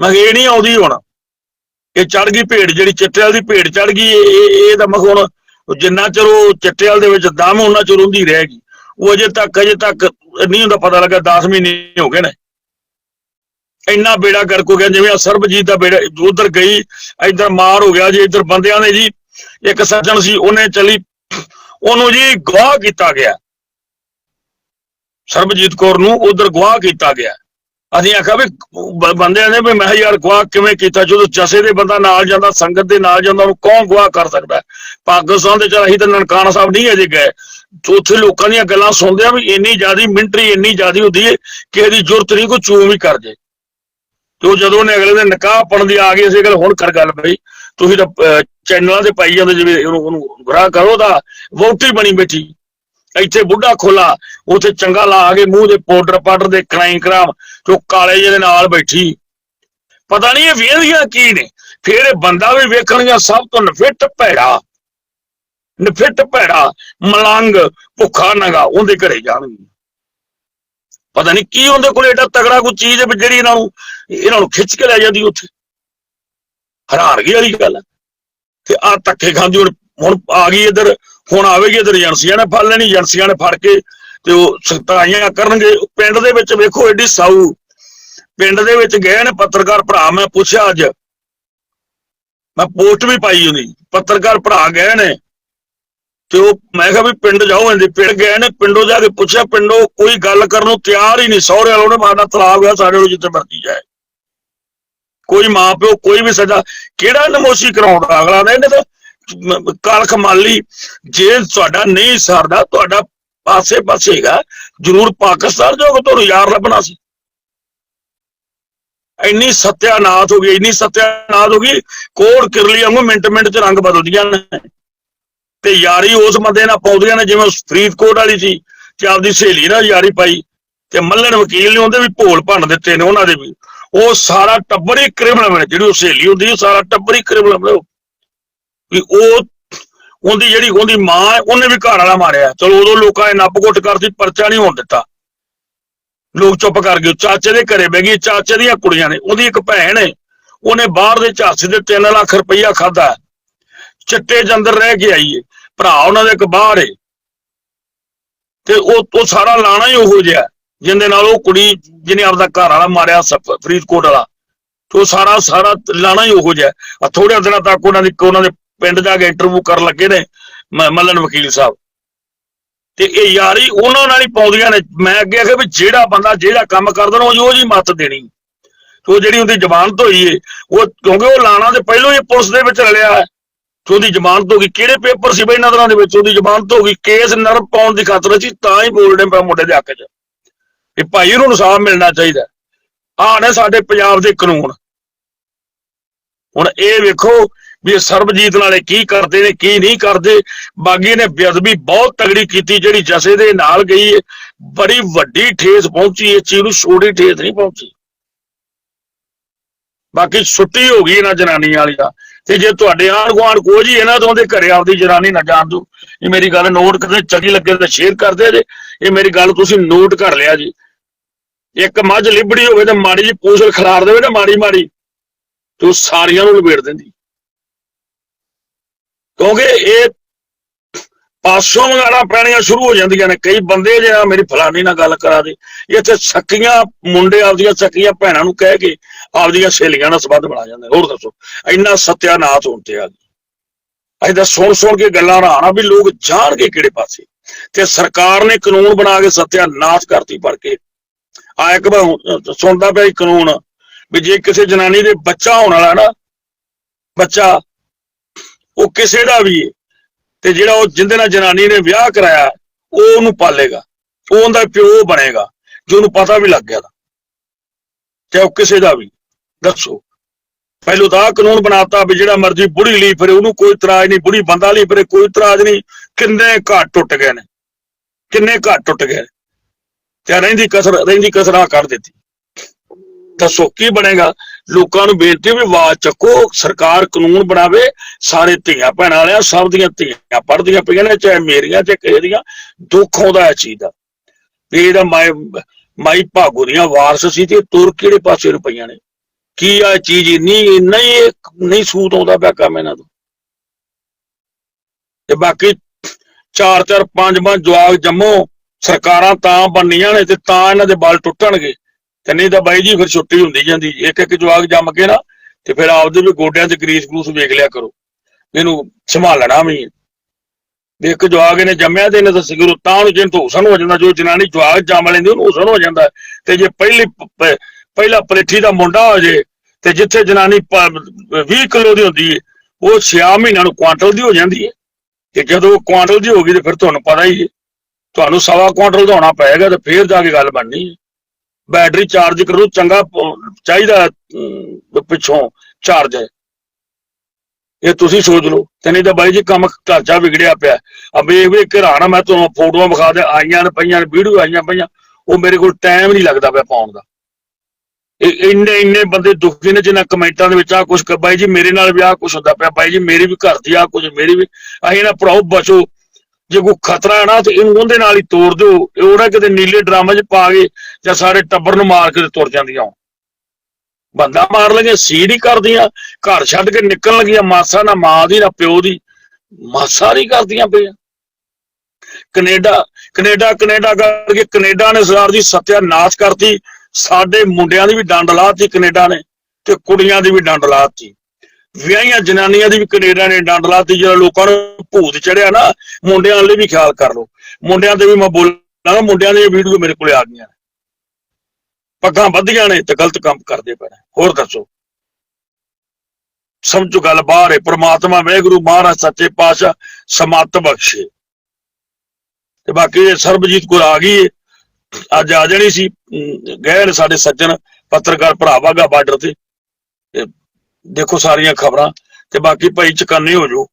ਮੈਂ ਕਿਹਾ, ਇਹ ਨਹੀਂ ਆਉਂਦੀ ਹੁਣ। ਇਹ ਚੜ ਗਈ ਭੇਡ ਜਿਹੜੀ ਚਿੱਟੇ ਵਾਲੀ ਦੀ ਭੇਡ ਚੜ ਗਈ ਇਹ, ਇਹ- ਤਾਂ ਮੈਂ ਕਿਹਾ ਹੁਣ ਜਿੰਨਾ ਚਿਰ ਉਹ ਚਿੱਟੇ ਵਾਲੇ ਦੇ ਵਿੱਚ ਦਮ ਉਹਨਾਂ ਚਿਰ ਹੁੰਦੀ ਰਹੇਗੀ ਉਹ ਅਜੇ ਤੱਕ ਅਜੇ ਤੱਕ ਨਹੀਂ ਹੁੰਦਾ ਪਤਾ ਲੱਗਾ 10 ਮਹੀਨੇ ਹੋ ਗਏ ਨੇ। ਇੰਨਾ ਬੇੜਾ ਗਰਕ ਹੋ ਗਿਆ, ਜਿਵੇਂ ਸਰਬਜੀਤ ਦਾ ਬੇੜਾ ਉਧਰ ਗਈ, ਇੱਧਰ ਮਾਰ ਹੋ ਗਿਆ ਜੀ, ਇੱਧਰ ਬੰਦਿਆਂ ਨੇ ਜੀ, ਇੱਕ ਸੱਜਣ ਸੀ, ਉਹਨੇ ਚਲੀ, ਉਹਨੂੰ ਜੀ ਗਵਾਹ ਕੀਤਾ ਗਿਆ। ਸਰਬਜੀਤ ਕੌਰ ਨੂੰ ਉਧਰ ਗਵਾਹ ਕੀਤਾ ਗਿਆ। ਅਸੀਂ ਆਖਿਆ ਵੀ ਬੰਦਿਆਂ ਨੇ ਵੀ ਮੈਂ ਕਿਹਾ ਯਾਰ ਗਵਾਹ ਕਿਵੇਂ ਕੀਤਾ, ਜਦੋਂ ਜਸੇ ਦੇ ਬੰਦਾ ਨਾਲ ਜਾਂਦਾ, ਸੰਗਤ ਦੇ ਨਾਲ ਜਾਂਦਾ, ਉਹਨੂੰ ਕੌਣ ਗਵਾਹ ਕਰ ਸਕਦਾ? ਪਾਕਿਸਤਾਨ ਦੇ ਚਲ ਅਸੀਂ ਤਾਂ ਨਨਕਾਣਾ ਸਾਹਿਬ ਨਹੀਂ ਅਜੇ ਗਏ। ਉੱਥੇ ਲੋਕਾਂ ਦੀਆਂ ਗੱਲਾਂ ਸੁਣਦੇ ਆ ਵੀ ਇੰਨੀ ਜ਼ਿਆਦੀ ਮਿੰਟਰੀ, ਇੰਨੀ ਜ਼ਿਆਦੀ ਹੁੰਦੀ ਹੈ ਕਿਸੇ ਦੀ ਜ਼ਰੂਰਤ ਨਹੀਂ, ਕੋਈ ਚੂਮ ਹੀ ਕਰ ਜੇ। ਤੇ ਉਹ ਜਦੋਂ ਉਹਨੇ ਅਗਲੇ ਦਿਨ ਨਿਕਾਹ ਪੜਨ ਦੀ ਆ ਗਈ, ਅਸੀਂ ਗੱਲ ਹੁਣ ਕਰ ਗੱਲ ਬਈ। ਤੁਸੀਂ ਤਾਂ ਚੈਨਲਾਂ ਤੇ ਪਾਈ ਜਾਂਦੇ ਜਿਵੇਂ ਉਹਨੂੰ ਉਹਨੂੰ ਗੁਰਾਹ ਕਰੋ ਤਾਂ ਵੋਟੀ ਬਣੀ ਬੈਠੀ। ਇੱਥੇ ਬੁੱਢਾ ਖੋਲਾ ਉੱਥੇ ਚੰਗਾ ਲਾ ਕੇ ਮੂੰਹ ਦੇ ਪਾਊਡਰ ਪਾਊਡਰ ਦੇ ਕਰਾਈ ਕਰਾਮ, ਤੇ ਕਾਲੇ ਜਿਹੇ ਦੇ ਨਾਲ ਬੈਠੀ। ਪਤਾ ਨਹੀਂ ਇਹ ਵੇਖਦੀਆਂ ਕੀ ਨੇ। ਫਿਰ ਇਹ ਬੰਦਾ ਵੀ ਵੇਖਣਗੀਆਂ ਸਭ ਤੋਂ ਨਫਿੱਟ ਭੈੜਾ। ਨਫਿੱਟ ਭੈੜਾ, ਮਲੰਗ, ਭੁੱਖਾ ਨਗਾ, ਉਹਦੇ ਘਰੇ ਜਾਣਗੇ ਪਤਾ ਨਹੀਂ ਕੀ ਉਹਦੇ ਕੋਲ ਏਡਾ ਤਗੜਾ ਕੋਈ ਚੀਜ਼ ਹੈ ਜਿਹੜੀ ਇਹਨਾਂ ਨੂੰ ਇਹਨਾਂ ਨੂੰ ਖਿੱਚ ਕੇ ਲੈ ਜਾਂਦੀ ਉੱਥੇ। ਹੈਰਾਨਗੀ ਵਾਲੀ ਗੱਲ ਹੈ। ਤੇ ਆ ਧੱਕੇ ਖਾਂਦੀ ਹੁਣ ਹੁਣ ਆ ਗਈ ਇੱਧਰ, ਹੁਣ ਆਵੇਗੀ ਇੱਧਰ ਏਜੰਸੀਆਂ ਨੇ ਫੜ ਲੈਣੀ, ਏਜੰਸੀਆਂ ਨੇ ਫੜ ਕੇ ਤੇ ਉਹ ਸਖਤਾਈਆਂ ਕਰਨਗੇ। ਪਿੰਡ ਦੇ ਵਿੱਚ ਵੇਖੋ ਏਡੀ ਸਾਊ। ਪਿੰਡ ਦੇ ਵਿੱਚ ਗਏ ਨੇ ਪੱਤਰਕਾਰ ਭਰਾ, ਮੈਂ ਪੁੱਛਿਆ ਅੱਜ। ਮੈਂ ਪੋਸਟ ਵੀ ਪਾਈ ਉਹਦੀ। ਪੱਤਰਕਾਰ ਭਰਾ ਗਏ ਨੇ। ਤੇ ਉਹ ਮੈਂ ਕਿਹਾ ਵੀ ਪਿੰਡ ਜਾਓ ਇਹਦੇ ਪਿੰਡ ਗਏ ਨੇ, ਪਿੰਡੋਂ ਜਾ ਕੇ ਪੁੱਛਿਆ, ਪਿੰਡੋਂ ਕੋਈ ਗੱਲ ਕਰਨ ਨੂੰ ਤਿਆਰ ਹੀ ਨਹੀਂ, ਸਹੁਰੇ ਵਾਲੋਂ ਨੇ ਮਾਰਨਾ ਤਲਾਬ ਗਿਆ ਸਾਡੇ ਨੂੰ ਜਿੱਥੇ ਮਰਜ਼ੀ ਜਾਏ। ਕੋਈ ਮਾਂ ਪਿਓ, ਕੋਈ ਵੀ ਸਜ਼ਾ, ਕਿਹੜਾ ਨਮੋਸ਼ੀ ਕਰਾਉਂਦਾ ਅਗਲਾ ਨੇ ਇਹਨੇ ਤਾਂ ਕਾਲਖ ਮਾਲੀ ਜੇ ਤੁਹਾਡਾ ਨਹੀਂ ਸਰਦਾ, ਤੁਹਾਡਾ ਪਾਸੇ ਪਾਸੇ ਹੈਗਾ, ਜ਼ਰੂਰ ਪਾਕਿਸਤਾਨ ਜਾਓਗੇ ਤੁਹਾਨੂੰ ਯਾਰ ਲੱਭਣਾ ਸੀ। ਇੰਨੀ ਸਤਿਆਨਾਥ ਹੋ ਗਈ, ਇੰਨੀ ਸਤਿਆਨਾਥ ਹੋ ਗਈ ਕੋੜ ਕਿਰਲੀ ਵਾਂਗੂ ਮਿੰਟ ਮਿੰਟ ਚ ਰੰਗ ਬਦਲਦੀਆਂ ਨੇ। ਤੇ ਯਾਰੀ ਉਸ ਬੰਦੇ ਨਾਲ ਪਾਉਂਦੀਆਂ ਨੇ, ਜਿਵੇਂ ਫਰੀਦਕੋਟ ਵਾਲੀ ਸੀ, ਤੇ ਆਪਦੀ ਸਹੇਲੀ ਨਾਲ ਯਾਰੀ ਪਾਈ, ਤੇ ਮੱਲਣ ਵਕੀਲ ਨੇ ਉਹਦੇ ਵੀ ਭੋਲ ਭੰਨ ਦਿੱਤੇ ਨੇ ਉਹਨਾਂ ਦੇ ਵੀ। ਉਹ ਸਾਰਾ ਟੱਬਰ ਹੀ ਕ੍ਰਿਮੀਨਲ ਬਣੇ ਜਿਹੜੀ ਉਹ ਸਹੇਲੀ ਹੁੰਦੀ ਹੈ ਸਾਰਾ ਟੱਬਰ ਹੀ ਕ੍ਰਿਮੀਨਲ ਬਣੇ ਵੀ ਉਹ, ਉਹਦੀ ਜਿਹੜੀ ਉਹਦੀ ਮਾਂ ਉਹਨੇ ਵੀ ਘਰ ਵਾਲਾ ਮਾਰਿਆ। ਚਲੋ ਉਦੋਂ ਲੋਕਾਂ ਨੇ ਨੱਪ ਘੁੱਟ ਕਰਤੀ, ਪਰਚਾ ਨਹੀਂ ਹੋਣ ਦਿੱਤਾ। ਲੋਕ ਚੁੱਪ ਕਰ ਗਏ ਚਾਚੇ ਦੇ ਘਰੇ ਬਹਿ ਗਈ, ਚਾਚੇ ਦੀਆਂ ਕੁੜੀਆਂ ਨੇ, ਉਹਦੀ ਇੱਕ ਭੈਣ ਹੈ ਉਹਨੇ ਬਾਹਰ ਦੇ ਝਾਂਸੇ ਦੇ 3 ਲੱਖ ਰੁਪਈਆ ਖਾਦਾ ਚਿੱਟੇ ਚ ਅੰਦਰ ਰਹਿ ਕੇ ਆਈ ਏ। ਭਰਾ ਉਹਨਾਂ ਦੇ ਇੱਕ ਬਾਹਰ ਏ। ਤੇ ਉਹ ਉਹ ਸਾਰਾ ਲਾਣਾ ਹੀ ਉਹੋ ਜਿਹਾ। ਜਿੰਦੇ ਨਾਲ ਉਹ ਕੁੜੀ ਜਿਹਨੇ ਆਪਦਾ ਘਰ ਵਾਲਾ ਮਾਰਿਆ ਫਰੀਦਕੋਟ ਵਾਲਾ। ਉਹ ਸਾਰਾ ਸਾਰਾ ਲਾਣਾ ਹੀ ਉਹੋ ਜਿਹਾ। ਆ ਥੋੜੇ ਦਿਨਾਂ ਤੱਕ ਉਹਨਾਂ ਦੀ, ਉਹਨਾਂ ਦੇ ਪਿੰਡ ਜਾ ਕੇ ਇੰਟਰਵਿਊ ਕਰਨ ਲੱਗੇ ਨੇ, ਮ- ਮੱਲਨ ਵਕੀਲ ਸਾਹਿਬ। ਤੇ ਇਹ ਯਾਰੀ ਉਹਨਾਂ ਨਾਲ ਹੀ ਪਾਉਂਦੀਆਂ ਨੇ। ਮੈਂ ਅੱਗੇ ਆਖਿਆ ਵੀ ਜਿਹੜਾ ਬੰਦਾ ਜਿਹੜਾ ਕੰਮ ਕਰਦਾ ਨਾ, ਉਹ ਜੀ ਮੱਤ ਦੇਣੀ। ਉਹ ਜਿਹੜੀ ਉਹਦੀ ਜ਼ਮਾਨਤ ਹੋਈ ਏ, ਉਹ ਕਿਉਂਕਿ ਉਹ ਲਾਣਾ ਤੇ ਪਹਿਲਾਂ ਹੀ ਪੁਲਿਸ ਦੇ ਵਿੱਚ ਰਲਿਆ ਹੈ। ਕਿ ਉਹਦੀ ਜ਼ਮਾਨਤ ਹੋ ਗਈ। ਕਿਹੜੇ ਪੇਪਰ ਸੀ ਬਈ ਇਹਨਾਂ ਦਿਨਾਂ ਦੇ ਵਿੱਚ? ਉਹਦੀ ਜ਼ਮਾਨਤ ਹੋ ਗਈ ਕੇਸ ਨਰਮ ਪਾਉਣ ਦੀ ਖਾਤਰ ਸੀ ਤਾਂ ਹੀ ਬੋਲਦੇ ਪਏ ਮੁੰਡੇ ਦੇ ਹੱਕ 'ਚ। ਕਿ ਭਾਈ ਇਹਨੂੰ ਇਨਸਾਫ ਮਿਲਣਾ ਚਾਹੀਦਾ। ਆਹ ਨੇ ਸਾਡੇ ਪੰਜਾਬ ਦੇ ਕਾਨੂੰਨ। ਹੁਣ ਇਹ ਵੇਖੋ ਵੀ ਸਰਬਜੀਤ ਨਾਲੇ ਕੀ ਕਰਦੇ ਨੇ, ਕੀ ਨਹੀਂ ਕਰਦੇ। ਬਾਗੀ ਨੇ ਬੇਅਦਬੀ ਬਹੁਤ ਤਗੜੀ ਕੀਤੀ, ਜਿਹੜੀ ਜਸੇ ਦੇ ਨਾਲ ਗਈ ਬੜੀ ਵੱਡੀ ਠੇਸ ਪਹੁੰਚੀ, ਇਸ ਚੀਜ਼ ਨੂੰ ਛੋਟੀ ਠੇਸ ਨਹੀਂ ਪਹੁੰਚੀ। ਬਾਕੀ ਛੁੱਟੀ ਹੋ ਗਈ ਇਹਨਾਂ ਜਨਾਨੀਆਂ ਵਾਲੀ ਦਾ। ਤੇ ਜੇ ਤੁਹਾਡੇ ਆਂਢ ਗੁਆਂਢ ਕੋਈ ਜੀ ਇਹਨਾਂ ਤੋਂ ਦੇ ਘਰੇ ਆਪਦੀ ਜਨਾਨੀ ਨਾ ਜਾਣ ਦੋ ਇਹ ਮੇਰੀ ਗੱਲ ਨੋਟ ਕਰਦੇ, ਚੰਗੀ ਲੱਗੇ ਤਾਂ ਸ਼ੇਅਰ ਕਰਦੇ ਜੇ। ਇਹ ਮੇਰੀ ਗੱਲ ਤੁਸੀਂ ਨੋਟ ਕਰ ਲਿਆ ਜੀ। ਇੱਕ ਮੱਝ ਲਿਬੜੀ ਹੋਵੇ ਤੇ ਮਾੜੀ ਜੀ ਪੂਛਲ ਖਿਲਾਰ ਦੇਵੇ ਨਾ ਮਾੜੀ ਮਾੜੀ, ਤੇ ਉਹ ਸਾਰੀਆਂ ਨੂੰ ਲਪੇਟ ਦਿੰਦੀ। ਕਿਉਂਕਿ ਇਹ ਪਾਸੋਂ ਮੰਗਾਣਾ ਪੈਣੀਆਂ ਸ਼ੁਰੂ ਹੋ ਜਾਂਦੀਆਂ ਨੇ। ਕਈ ਬੰਦੇ ਜਿਹੜਾ ਮੇਰੀ ਫਲਾਨੀ ਨਾਲ ਗੱਲ ਕਰਾ ਦੇ ਇੱਥੇ ਸਕੀਆਂ ਮੁੰਡੇ ਆਪਦੀਆਂ ਸਕੀਆਂ ਭੈਣਾਂ ਨੂੰ ਕਹਿ ਕੇ ਆਪਦੀਆਂ ਸਹੇਲੀਆਂ ਨਾਲ ਸੰਬੰਧ ਬਣਾ ਜਾਂਦੇ। ਹੋਰ ਦੱਸੋ, ਇੰਨਾ ਸਤਿਆਨਾਥ ਹੋਣ ਤੇ ਆ ਗਈ ਅਸੀਂ ਤਾਂ ਸੁਣ ਸੁਣ ਕੇ ਗੱਲਾਂ ਰਾਣਾ ਵੀ ਲੋਕ ਜਾਣਗੇ ਕਿਹੜੇ ਪਾਸੇ। ਤੇ ਸਰਕਾਰ ਨੇ ਕਾਨੂੰਨ ਬਣਾ ਕੇ ਸਤਿਆਨਾਥ ਕਰਤੀ ਭਰ ਕੇ। ਆ ਇੱਕ ਵਾਰ ਸੁਣਦਾ ਪਿਆ ਕਾਨੂੰਨ, ਵੀ ਜੇ ਕਿਸੇ ਜਨਾਨੀ ਦੇ ਬੱਚਾ ਹੋਣ ਵਾਲਾ ਨਾ, ਬੱਚਾ, ਉਹ ਕਿਸੇ ਦਾ ਵੀ ਤੇ ਜਿਹੜਾ ਉਹ ਜਿੰਦੇ ਨਾਲ ਜਨਾਨੀ ਨੇ ਵਿਆਹ ਕਰਾਇਆ, ਉਹ ਉਹਨੂੰ ਪਾਲੇਗਾ। ਉਹ ਉਹਦਾ ਪਿਓ ਬਣੇਗਾ, ਜੇ ਉਹਨੂੰ ਪਤਾ ਵੀ ਲੱਗ ਗਿਆ ਤਾਂ ਚਾਹੇ ਉਹ ਕਿਸੇ ਦਾ ਵੀ। ਦੱਸੋ। ਪਹਿਲੋ ਤਾਂ ਆਹ ਕਾਨੂੰਨ ਬਣਾਤਾ ਵੀ ਜਿਹੜਾ ਮਰਜ਼ੀ ਬੁੜੀ ਲਈ ਫਿਰੇ, ਉਹਨੂੰ ਕੋਈ ਇਤਰਾਜ਼ ਨਹੀਂ, ਬੁੜੀ ਬੰਦਾ ਲਈ ਫਿਰੇ, ਕੋਈ ਇਤਰਾਜ਼ ਨਹੀਂ। ਕਿੰਨੇ ਘਰ ਟੁੱਟ ਗਏ ਨੇ। ਕਿੰਨੇ ਘਰ ਟੁੱਟ ਗਏ ਤੇ ਰਹਿੰਦੀ ਕਸਰ, ਰਹਿੰਦੀ ਕਸਰਾਂ ਕਰ ਦਿੱਤੀ। ਦੱਸੋ ਕੀ ਬਣੇਗਾ? ਲੋਕਾਂ ਨੂੰ ਬੇਨਤੀ ਵੀ ਆਵਾਜ਼ ਚੱਕੋ, ਸਰਕਾਰ ਕਾਨੂੰਨ ਬਣਾਵੇ, ਸਾਰੇ ਧੀਆਂ ਭੈਣਾਂ ਵਾਲਿਆਂ, ਸਭ ਦੀਆਂ ਧੀਆਂ ਪੜ੍ਹਦੀਆਂ ਪਈਆਂ ਨੇ, ਚਾਹੇ ਮੇਰੀਆਂ, ਚਾਹੇ ਕਿਸੇ ਦੀਆਂ, ਦੁੱਖ ਆਉਂਦਾ ਇਸ ਚੀਜ਼ ਦਾ। ਵੀ ਇਹਦਾ ਮਾਈ ਮਾਈ ਭਾਗੋ ਦੀਆਂ ਵਾਰਸ ਸੀ ਤੇ ਤੁਰ ਕਿਹੜੇ ਪਾਸੇ ਨੂੰ ਪਈਆਂ ਨੇ? ਕੀ ਆ ਚੀਜ਼ ਨਹੀਂ ਨਹੀਂ ਨਹੀਂ ਸੂਤ ਆਉਂਦਾ ਪਿਆ ਕੰਮ ਇਹਨਾਂ ਤੋਂ। ਤੇ ਬਾਕੀ ਚਾਰ ਚਾਰ, ਪੰਜ ਪੰਜ ਜਵਾਗ ਜੰਮੋ, ਸਰਕਾਰਾਂ ਤਾਂ ਬਣਨੀਆਂ ਨੇ ਤੇ ਤਾਂ ਇਹਨਾਂ ਦੇ ਬਲ ਟੁੱਟਣਗੇ। ਤੇ ਨਹੀਂ ਤਾਂ ਬਾਈ ਜੀ, ਫਿਰ ਛੁੱਟੀ ਹੁੰਦੀ ਜਾਂਦੀ। ਇੱਕ ਇੱਕ ਜਵਾਗ ਜੰਮ ਕੇ ਨਾ, ਤੇ ਫਿਰ ਆਪਦੇ ਵੀ ਗੋਡਿਆਂ ਤੇ ਗਰੀਸ ਗਰੂਸ ਵੇਖ ਲਿਆ ਕਰੋ। ਇਹਨੂੰ ਸੰਭਾਲਣਾ ਵੀ ਵੀ ਇੱਕ ਜਵਾਗ ਇਹਨੇ ਜੰਮਿਆ ਤੇ ਇਹਨੇ ਤਾਂ ਸਿਗਰੂ ਤਾਂ ਉਹਨੂੰ ਜਿਹਨੂੰ ਹੁਸਨ ਹੋ ਜਾਂਦਾ, ਜੋ ਜਨਾਨੀ ਜਵਾਗ ਜੰਮ ਲੈਂਦੀ ਉਹਨੂੰ ਹੁਸਨ ਹੋ ਜਾਂਦਾ। ਤੇ ਜੇ ਪਹਿਲੀ ਪਹਿਲਾ ਪਲੇਠੀ ਦਾ ਮੁੰਡਾ ਹੋ ਜੇ ਤੇ ਜਿੱਥੇ ਜਨਾਨੀ 20 ਕਿਲੋ ਦੀ ਹੁੰਦੀ ਹੈ ਉਹ 6 ਮਹੀਨਿਆਂ ਨੂੰ ਕੁਆਂਟਲ ਦੀ ਹੋ ਜਾਂਦੀ ਹੈ ਤੇ ਜਦੋਂ ਉਹ ਕੁਆਂਟਲ ਦੀ ਹੋ ਗਈ ਤੇ ਫਿਰ ਤੁਹਾਨੂੰ ਪਤਾ ਹੀ ਹੈ ਤੁਹਾਨੂੰ ਸਵਾ ਕੁਆਂਟਲ ਦਾ ਹੋਣਾ ਪਏਗਾ ਤੇ ਫਿਰ ਜਾ ਕੇ ਗੱਲ ਬਣਨੀ ਹੈ ਬੈਟਰੀ ਚਾਰਜ ਕਰੋ, ਚੰਗਾ ਚਾਹੀਦਾ ਪਿੱਛੋਂ ਚਾਰਜ। ਹੈ ਇਹ ਤੁਸੀਂ ਸੋਚ ਲਓ, ਤੇ ਨਹੀਂ ਤਾਂ ਬਾਈ ਜੀ ਕੰਮ ਢਾਂਚਾ ਵਿਗੜਿਆ ਪਿਆ। ਆ ਵੇਖ ਵੇਖ ਕੇ ਮੈਂ ਤੁਹਾਨੂੰ ਫੋਟੋਆਂ ਵਿਖਾ ਦੇ ਆਈਆਂ ਨੇ ਪਈਆਂ ਨੇ, ਵੀਡੀਓ ਆਈਆਂ ਪਈਆਂ, ਉਹ ਮੇਰੇ ਕੋਲ ਟਾਈਮ ਨਹੀਂ ਲੱਗਦਾ ਪਿਆ ਪਾਉਣ ਦਾ। ਇੰਨੇ ਇੰਨੇ ਬੰਦੇ ਦੁਖੀ ਨੇ ਜਿਨ੍ਹਾਂ ਕਮੈਂਟਾਂ ਦੇ ਵਿੱਚ ਆ ਕੁਝ ਬਾਈ ਜੀ ਮੇਰੇ ਨਾਲ ਵੀ ਆ ਕੁਝ ਹੁੰਦਾ ਪਿਆ, ਬਾਈ ਜੀ ਮੇਰੀ ਵੀ ਘਰ ਦੀ ਆ ਕੁਝ ਮੇਰੀ ਵੀ ਅਸੀਂ ਨਾ ਭਰਾਓ ਬਚੋ। ਜੇ ਕੋਈ ਖਤਰਾ ਹੈ ਨਾ ਤੇ ਇਹਨੂੰ ਉਹਦੇ ਨਾਲ ਹੀ ਤੋੜ ਦਿਓ। ਇਹ ਉਹਦਾ ਕਿਤੇ ਨੀਲੇ ਡਰਾਮੇ 'ਚ ਪਾ ਕੇ ਜਾਂ ਸਾਰੇ ਟੱਬਰ ਨੂੰ ਮਾਰ ਕੇ ਤੁਰ ਜਾਂਦੀਆਂ ਹੋਣ। ਬੰਦਾ ਮਾਰ ਲਗੇ ਸੀੜ ਹੀ ਕਰਦੀਆਂ, ਘਰ ਛੱਡ ਕੇ ਨਿਕਲਣ ਲੱਗੀਆਂ, ਮਾਸਾ ਨਾ ਮਾਂ ਦੀ ਨਾ ਪਿਓ ਦੀ। ਮਾਸਾ ਨਹੀਂ ਕਰਦੀਆਂ ਪਈਆਂ। ਕੈਨੇਡਾ ਕੈਨੇਡਾ ਕੈਨੇਡਾ ਕਰਕੇ ਕੈਨੇਡਾ ਨੇ ਸਰਕਾਰ ਦੀ ਸਤਿਆਨਾਸ਼ ਕਰਤੀ। ਸਾਡੇ ਮੁੰਡਿਆਂ ਦੀ ਵੀ ਡੰਡ ਲਾਤੀ, ਕੈਨੇਡਾ ਨੇ, ਤੇ ਕੁੜੀਆਂ ਦੀ ਵੀ ਡੰਡ ਲਾਤੀ। ਵਿਆਹੀਆਂ ਜਨਾਨੀਆਂ ਦੀ ਵੀ ਕੈਨੇਡਾ ਨੇ ਡੰਡ ਲਾਤੀ, ਜਿਹੜਾ ਲੋਕਾਂ ਨੂੰ ਭੂਤ ਚੜਿਆ ਨਾ, ਮੁੰਡਿਆਂ ਲਈ ਵੀ ਖਿਆਲ ਕਰ ਲਓ। ਮੁੰਡਿਆਂ ਦੇ ਵੀ ਮੈਂ ਬੋਲਾਂਗਾ, ਮੁੰਡਿਆਂ ਦੀਆਂ ਵੀਡੀਓ ਮੇਰੇ ਕੋਲੇ ਆ ਗਈਆਂ ਨੇ। ਪੱਗਾਂ ਵੱਧੀਆਂ ਨੇ ਤੇ ਗਲਤ ਕੰਮ ਕਰਦੇ ਪਏ ਹੋਰ ਦੱਸੋ? ਸਮਝੋ ਗੱਲ ਬਾਹਰ ਹੈ, ਪ੍ਰਮਾਤਮਾ ਵਾਹਿਗੁਰੂ, ਮਹਾਰਾਜ ਸੱਚੇ ਪਾਤਸ਼ਾਹ, ਸਮਤ ਬਖਸ਼ੇ। ਤੇ ਬਾਕੀ ਸਰਬਜੀਤ ਗੁਰ ਆ ਗਈ ਏ ਅੱਜ ਆ ਜਾਣੀ ਸੀ ਗਏ ਨੇ ਸਾਡੇ ਸੱਜਣ ਪੱਤਰਕਾਰ ਭਰਾਵਾਗਾ ਬਾਰਡਰ ਤੇ ਦੇਖੋ ਸਾਰੀਆਂ ਖਬਰਾਂ, ਤੇ ਬਾਕੀ ਭਾਈ ਚਕੰਨੇ ਹੋ ਜਾਓ।